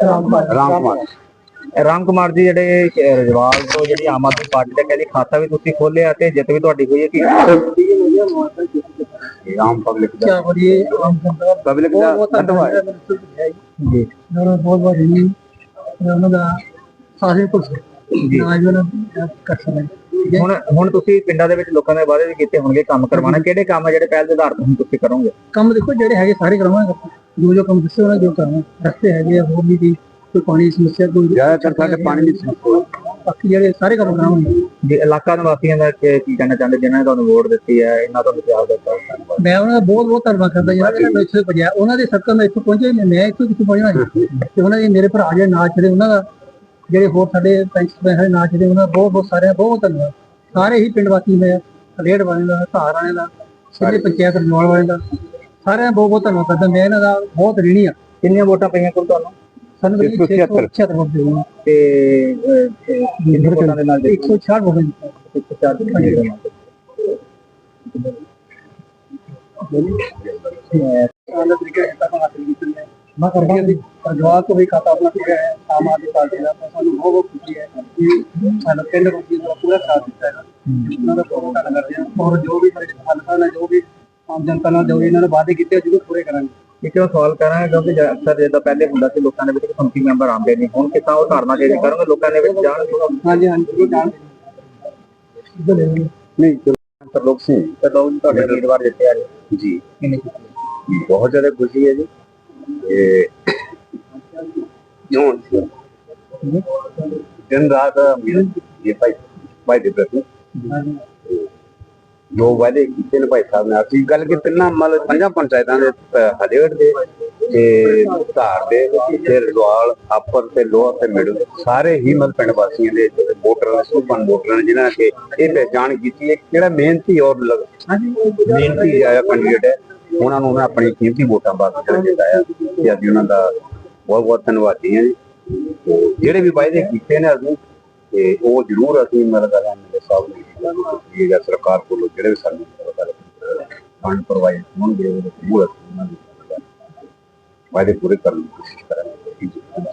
ਰਾਮ ਕੁਮਾਰ ਰਾਮ ਕੁਮਾਰ ਜੀ ਜਿਹੜੇ ਰਜਵਾਲ ਤੋਂ ਜਿਹੜੀ ਆਮ ਆਦਮੀ ਪਾਰਟੀ ਦਾ ਕਹਿੰਦੇ ਖਾਤਾ ਵੀ ਤੁਸੀਂ ਖੋਲਿਆ ਤੇ ਜਿੱਤ ਵੀ ਤੁਹਾਡੀ ਹੋਈ ਹੈ ਕਿ? ਆਮ ਪਬਲਿਕ ਦਾ। ਕੀ ਬੋਲੀਏ ਆਮ ਪਬਲਿਕ ਦਾ ਧੰਨਵਾਦ। ਜੀ। ਬਹੁਤ ਬਹੁਤ ਜੀ। ਉਹਨਾਂ ਦਾ ਸਾਰੇ ਕੁਝ ਨਾਜ ਉਹਨਾਂ ਕਰ ਸਕਦੇ। ਹੁਣ ਹੁਣ ਤੁਸੀਂ ਪਿੰਡਾਂ ਦੇ ਵਿੱਚ ਲੋਕਾਂ ਦੇ ਬਾਰੇ ਵੀ ਕੀਤੇ ਹੋਣਗੇ ਕੰਮ ਕਰਵਾਣਾ ਕਿਹੜੇ ਕੰਮ ਆ ਜਿਹੜੇ ਪਹਿਲ ਦੇ ਆਧਾਰ ਤੇ ਤੁਸੀਂ ਕਰੋਗੇ? ਕੰਮ ਦੇਖੋ ਜਿਹੜੇ ਹੈਗੇ ਸਾਰੇ ਕਰਵਾਵਾਂਗੇ ਜੋ ਜੋ ਕੰਮ ਦੱਸੇ ਉਹਨਾਂ ਜੋ ਕਰਨਾ ਰਸਤੇ ਹੈਗੇ ਆ ਹੋਰ ਵੀ ਕੋਈ ਕੋਈ ਪਾਣੀ ਦੀ ਸਮੱਸਿਆ ਕੋਈ ਜ਼ਿਆਦਾਤਰ ਸਾਡੇ ਪਾਣੀ ਦੀ ਸਮੱਸਿਆ। ਬਾਕੀ ਜਿਹੜੇ ਸਾਰੇ ਕੰਮ ਕਰਾਵਾਂਗੇ ਜੀ ਇਲਾਕਾ ਨਿਵਾਸੀਆਂ ਦਾ ਕੀ ਕੀ ਕਹਿਣਾ ਚਾਹੁੰਦੇ ਜਿਨ੍ਹਾਂ ਨੇ ਤੁਹਾਨੂੰ ਵੋਟ ਦਿੱਤੀ ਹੈ ਇਹਨਾਂ ਤੋਂ ਪਿਆਰ ਦਿੱਤਾ ਮੈਂ ਉਹਨਾਂ ਦਾ ਬਹੁਤ ਬਹੁਤ ਧੰਨਵਾਦ ਕਰਦਾ ਜਿਹੜਾ ਇਹਨਾਂ ਨੂੰ ਇੱਥੇ ਭਜਿਆ। ਉਹਨਾਂ ਦੇ ਸਦਕਾ ਮੈਂ ਇੱਥੇ ਪਹੁੰਚਿਆ ਹੀ ਨਹੀਂ ਮੈਂ ਇੱਥੇ ਕਿੱਥੇ ਪਹੁੰਚਣਾ। ਤੇ ਉਹਨਾਂ ਦੇ ਮੇਰੇ ਭਰਾ ਜਿਹੜੇ ਨਾਚ ਦੇ ਉਹਨਾਂ ਦਾ ਜਿਹੜੇ ਹੋਰ ਸਾਡੇ ਪੈਂਚ ਬੈਠੇ ਨਾਚ ਦੇ ਉਹਨਾਂ ਦਾ ਬਹੁਤ ਬਹੁਤ ਸਾਰਿਆਂ ਦਾ ਬਹੁਤ ਧੰਨਵਾਦ। ਸਾਰੇ ਹੀ ਪਿੰਡ ਵਾਸੀ ਮੈਂ ਰੇਡ ਵਾਲੇ ਦਾ ਧਾਰ ਵਾਲੇ ਦਾ ਸਾਰੇ ਪੰਚਾਇਤ ਰਜਵਾਲ ਵਾਲੇ ਦਾ। ਸਾਰਿਆਂ ਦਾ ਬਹੁਤ ਬਹੁਤ ਧੰਨਵਾਦ ਕਰਦਾ। ਮੈਂ ਇਹਨਾਂ ਦਾ ਬਹੁਤ ঋਣੀ ਆ। ਕਿੰਨੀਆਂ ਵੋਟਾਂ ਪਈਆਂ ਕੋਲ ਤੁਹਾਨੂੰ ਸਾਨੂੰ ਵੀ 176 ਵੋਟ ਦੇ ਦਿਓ ਤੇ ਅਹ, ਅਹ, ਕਿੰਨੇ ਵੋਟਾਂ ਦੇ ਨਾਲ 166 ਵੋਟ ਦੇ 104 ਦੇ ਨਾਲ। ਆਨੰਦ ਤਰੀਕੇ ਨਾਲ ਖਾਤਾ ਹਾਸਲ ਕੀਤੀ ਹੈ ਮੈਂ ਕਰਦਾ ਹਾਂ ਜਵਾਬ ਤੋਂ ਵੀ ਖਾਤਾ ਆਪਣਾ ਖੁੱਲਿਆ ਹੈ। ਆਮ ਆਦਮੀ ਪਾਰਟੀ ਦਾ ਸਾਨੂੰ ਬਹੁਤ ਬਹੁਤ ਖੁਸ਼ੀ ਹੈ ਕਿ ਸਾਡਾ ਪਿੰਡ ਦਾ ਪੂਰਾ ਸਾਥ ਦਿੱਤਾ ਹੈ। ਉਹਨਾਂ ਦਾ ਬਹੁਤ ਧੰਨਵਾਦ ਕਰਦੇ ਹਾਂ। ਔਰ ਜੋ ਵੀ ਸਾਡੇ ਹਲਕਾ ਜੋ ਵੀ ਆਮ ਜਨਤਾ ਨਾਲ ਜੋ ਵੀ ਇਹਨਾਂ ਨੇ ਵਾਅਦੇ ਕੀਤੇ ਉਹ ਜ਼ਰੂਰ ਪੂਰੇ ਕਰਾਂਗੇ। ਇਹ ਕਿਉਂ ਸਵਾਲ ਕਰਾਂਗੇ ਕਿਉਂਕਿ ਜ- ਅਕਸਰ ਜਿੱਦਾਂ ਪਹਿਲੇ ਹੁੰਦਾ ਸੀ ਲੋਕਾਂ ਦੇ ਵਿੱਚ ਕਿ ਸੰਮਤੀ ਮੈਂਬਰ ਆਉਂਦੇ ਨਹੀਂ। ਹੁਣ ਕਿਤਾ ਉਹ ਧਾਰਨਾ ਚੇਂਜ ਕਰੋਗੇ ਲੋਕਾਂ ਦੇ ਵਿੱਚ ਜਾਣ ਹਾਂਜੀ ਹਾਂਜੀ ਜ਼ਰੂਰ ਜਾਣਗੇ ਨਹੀਂ ਸਰਲੋਕ ਸਿੰਘ ਤੇ ਲੋਕ ਤੁਹਾਡੇ ਉਮੀਦਵਾਰ ਜਿੱਤੇ ਆ ਜੀ। ਜੀ। ਕਿੰਨੀ ਖੁਸ਼ੀ ਬਹੁਤ ਜ਼ਿਆਦਾ ਖੁਸ਼ੀ ਹੈ ਜੀ। ਤੇ ਜੋਨ ਦਿਨ ਰਾਤ ਮਿਹਨਤ ਇਹ ਭਾਈ ਭਾਈ ਦੇ ਪ੍ਰਤੀ। ਜੋ ਵਾਅਦੇ ਕੀਤੇ ਨੇ ਭਾਈ ਸਾਹਿਬ ਨੇ। ਅਸੀਂ ਗੱਲ ਕਿ ਤਿੰਨਾਂ ਮਤਲਬ ਪੰਜਾਂ ਪੰਚਾਇਤਾਂ ਦੇ ਅਹ, ਦੇ ਤੇ ਧਾਰ ਦੇ ਤੇ ਰਜਵਾਲ ਆਪਰ ਤੇ ਲੋਹਾ ਤੇ ਮਿਡਲ ਸਾਰੇ ਹੀ ਮਤਲਬ ਪਿੰਡ ਵਾਸੀਆਂ ਦੇ ਵੋਟਰ ਨੇ ਸੁਪਨ ਵੋਟਰ ਨੇ ਜਿਨ੍ਹਾਂ ਨੇ ਇਹ ਪਹਿਚਾਣ ਕੀਤੀ ਹੈ ਕਿ ਕਿਹੜਾ ਮਿਹਨਤੀ ਔਰ ਮਿਹਨਤੀ ਆਇਆ ਕੈਂਡੀਡੇਟ ਹੈ। ਉਹਨਾਂ ਨੂੰ ਮੈਂ ਆਪਣੀ ਕੀਮਤੀ ਵੋਟਾਂ ਪਾ ਕੇ ਜਿਤਾਇਆ ਤੇ ਅੱਜ ਉਹਨਾਂ ਦਾ ਬਹੁਤ ਬਹੁਤ ਧੰਨਵਾਦੀ ਹਾਂ ਜੀ। ਜਿਹੜੇ ਵੀ ਵਾਅਦੇ ਕੀਤੇ ਨੇ ਅਸੀਂ ਤੇ ਉਹ ਜ਼ਰੂਰ ਅਸੀਂ ਮਤਲਬ ਕਰਾਂ ਸਾਹਿਬ ਨੇ ਜਾਂ ਸਰਕਾਰ ਕੋਲੋਂ ਜਿਹੜੇ ਵੀ ਸਾਨੂੰ ਫੰਡ ਪ੍ਰੋਵਾਈਡ ਹੋਣਗੇ ਉਹ ਜ਼ਰੂਰ ਉਹਨਾਂ ਦੀ ਵਾਅਦੇ ਪੂਰੇ ਕਰਨ ਦੀ ਕੋਸ਼ਿਸ਼ ਕਰਾਂਗੇ